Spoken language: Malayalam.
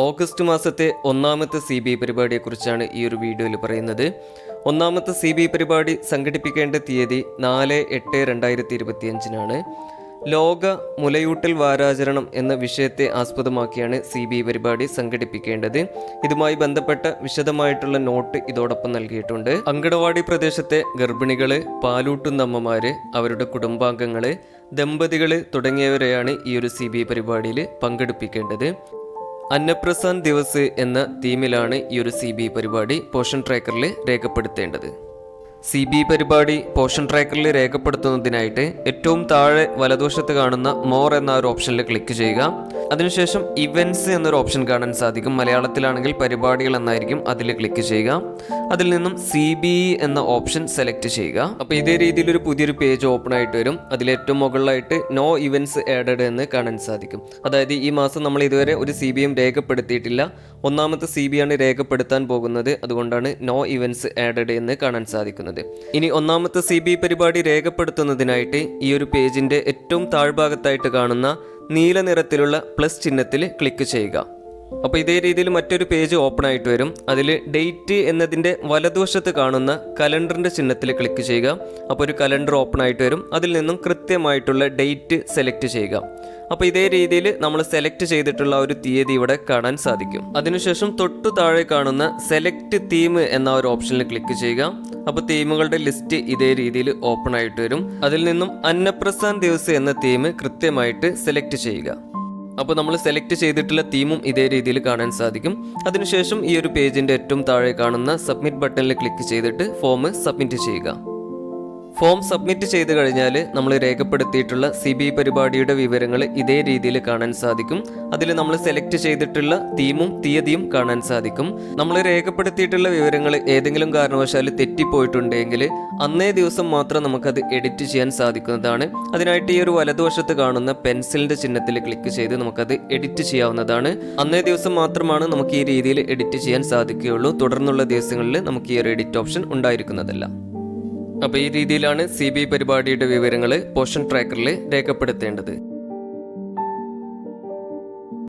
ഓഗസ്റ്റ് മാസത്തെ ഒന്നാമത്തെ സി ബി ഐ പരിപാടിയെക്കുറിച്ചാണ് ഈ ഒരു വീഡിയോയിൽ പറയുന്നത്. ഒന്നാമത്തെ സി ബി ഐ പരിപാടി സംഘടിപ്പിക്കേണ്ട തീയതി നാല് എട്ട് രണ്ടായിരത്തി ഇരുപത്തിയഞ്ചിനാണ് ലോക മുലയൂട്ടൽ വാരാചരണം എന്ന വിഷയത്തെ ആസ്പദമാക്കിയാണ് സി ബി ഐ പരിപാടി സംഘടിപ്പിക്കേണ്ടത്. ഇതുമായി ബന്ധപ്പെട്ട വിശദമായിട്ടുള്ള നോട്ട് ഇതോടൊപ്പം നൽകിയിട്ടുണ്ട്. അങ്കണവാടി പ്രദേശത്തെ ഗർഭിണികൾ പാലൂട്ടുന്ന അമ്മമാര് അവരുടെ കുടുംബാംഗങ്ങൾ ദമ്പതികൾ തുടങ്ങിയവരെയാണ് ഈ ഒരു സി ബി ഐ പരിപാടിയിൽ പങ്കെടുപ്പിക്കേണ്ടത്. അന്നപ്രസാൻ ദിവസ് എന്ന തീമിലാണ് ഈ ഒരു സി ബി പരിപാടി പോഷൻ ട്രാക്കറിൽ രേഖപ്പെടുത്തേണ്ടത്. സി ബി പരിപാടി പോഷൻ ട്രാക്കറിൽ രേഖപ്പെടുത്തുന്നതിനായിട്ട് ഏറ്റവും താഴെ വലതുവശത്ത് കാണുന്ന മോർ എന്ന ഒരു ഓപ്ഷനിൽ ക്ലിക്ക് ചെയ്യുക. അതിനുശേഷം ഇവന്റ്സ് എന്നൊരു ഓപ്ഷൻ കാണാൻ സാധിക്കും. മലയാളത്തിലാണെങ്കിൽ പരിപാടികൾ എന്നായിരിക്കും അതിൽ ക്ലിക്ക് ചെയ്യുക. അതിൽ നിന്നും സി ബി എന്ന ഓപ്ഷൻ സെലക്ട് ചെയ്യുക. അപ്പോൾ ഇതേ രീതിയിൽ ഒരു പുതിയൊരു പേജ് ഓപ്പൺ ആയിട്ട് വരും. അതിൽ ഏറ്റവും മുകളിലായിട്ട് നോ ഇവന്റ്സ് ആഡഡ് എന്ന് കാണാൻ സാധിക്കും. അതായത് ഈ മാസം നമ്മൾ ഇതുവരെ ഒരു സി ബി എം രേഖപ്പെടുത്തിയിട്ടില്ല. ഒന്നാമത്തെ സി ആണ് രേഖപ്പെടുത്താൻ പോകുന്നത്. അതുകൊണ്ടാണ് നോ ഇവന്റ്സ് ആഡഡ് എന്ന് കാണാൻ സാധിക്കുന്നത്. ഇനി ഒന്നാമത്തെ സി ബി പരിപാടി രേഖപ്പെടുത്തുന്നതിനായിട്ട് ഈ ഒരു പേജിന്റെ ഏറ്റവും താഴ്ഭാഗത്തായിട്ട് കാണുന്ന നീല നിറത്തിലുള്ള പ്ലസ് ചിഹ്നത്തിൽ ക്ലിക്ക് ചെയ്യുക. അപ്പോൾ ഇതേ രീതിയിൽ മറ്റൊരു പേജ് ഓപ്പൺ ആയിട്ട് വരും. അതിൽ ഡേറ്റ് എന്നതിന്റെ വലതുവശത്ത് കാണുന്ന കലണ്ടറിന്റെ ചിഹ്നത്തിൽ ക്ലിക്ക് ചെയ്യുക. അപ്പോൾ ഒരു കലണ്ടർ ഓപ്പൺ ആയിട്ട് വരും. അതിൽ നിന്നും കൃത്യമായിട്ടുള്ള ഡേറ്റ് സെലക്ട് ചെയ്യുക. അപ്പോൾ ഇതേ രീതിയിൽ നമ്മൾ സെലക്ട് ചെയ്തിട്ടുള്ള ഒരു തീയതി ഇവിടെ കാണാൻ സാധിക്കും. അതിനുശേഷം തൊട്ടു താഴെ കാണുന്ന സെലക്ട് തീം എന്ന ഒരു ഓപ്ഷനിൽ ക്ലിക്ക് ചെയ്യുക. അപ്പോൾ തീമുകളുടെ ലിസ്റ്റ് ഇതേ രീതിയിൽ ഓപ്പൺ ആയിട്ട് വരും. അതിൽ നിന്നും അന്നപ്രസാൻ ദിവസ് എന്ന തീം കൃത്യമായിട്ട് സെലക്ട് ചെയ്യുക. അപ്പോൾ നമ്മൾ സെലക്ട് ചെയ്തിട്ടുള്ള തീമും ഇതേ രീതിയിൽ കാണാൻ സാധിക്കും. അതിനുശേഷം ഈ ഒരു പേജിന്റെ ഏറ്റവും താഴെ കാണുന്ന സബ്മിറ്റ് ബട്ടണിൽ ക്ലിക്ക് ചെയ്തിട്ട് ഫോം സബ്മിറ്റ് ചെയ്യുക. ഫോം സബ്മിറ്റ് ചെയ്ത് കഴിഞ്ഞാൽ നമ്മൾ രേഖപ്പെടുത്തിയിട്ടുള്ള സി ബി പരിപാടിയുടെ വിവരങ്ങൾ ഇതേ രീതിയിൽ കാണാൻ സാധിക്കും. അതിൽ നമ്മൾ സെലക്ട് ചെയ്തിട്ടുള്ള തീമും തീയതിയും കാണാൻ സാധിക്കും. നമ്മൾ രേഖപ്പെടുത്തിയിട്ടുള്ള വിവരങ്ങൾ ഏതെങ്കിലും കാരണവശാൽ തെറ്റിപ്പോയിട്ടുണ്ടെങ്കിൽ അന്നേ ദിവസം മാത്രം നമുക്കത് എഡിറ്റ് ചെയ്യാൻ സാധിക്കുന്നതാണ്. അതിനായിട്ട് ഈ ഒരു വലതുവശത്ത് കാണുന്ന പെൻസിലിന്റെ ചിഹ്നത്തിൽ ക്ലിക്ക് ചെയ്ത് നമുക്കത് എഡിറ്റ് ചെയ്യാവുന്നതാണ്. അന്നേ ദിവസം മാത്രമാണ് നമുക്ക് ഈ രീതിയിൽ എഡിറ്റ് ചെയ്യാൻ സാധിക്കുകയുള്ളൂ. തുടർന്നുള്ള ദിവസങ്ങളിൽ നമുക്ക് ഈ ഒരു എഡിറ്റ് ഓപ്ഷൻ ഉണ്ടായിരിക്കുന്നതല്ല. അപ്പോൾ ഈ രീതിയിലാണ് സി ബി പരിപാടിയുടെ വിവരങ്ങൾ പോഷൻ ട്രാക്കറിൽ രേഖപ്പെടുത്തേണ്ടത്.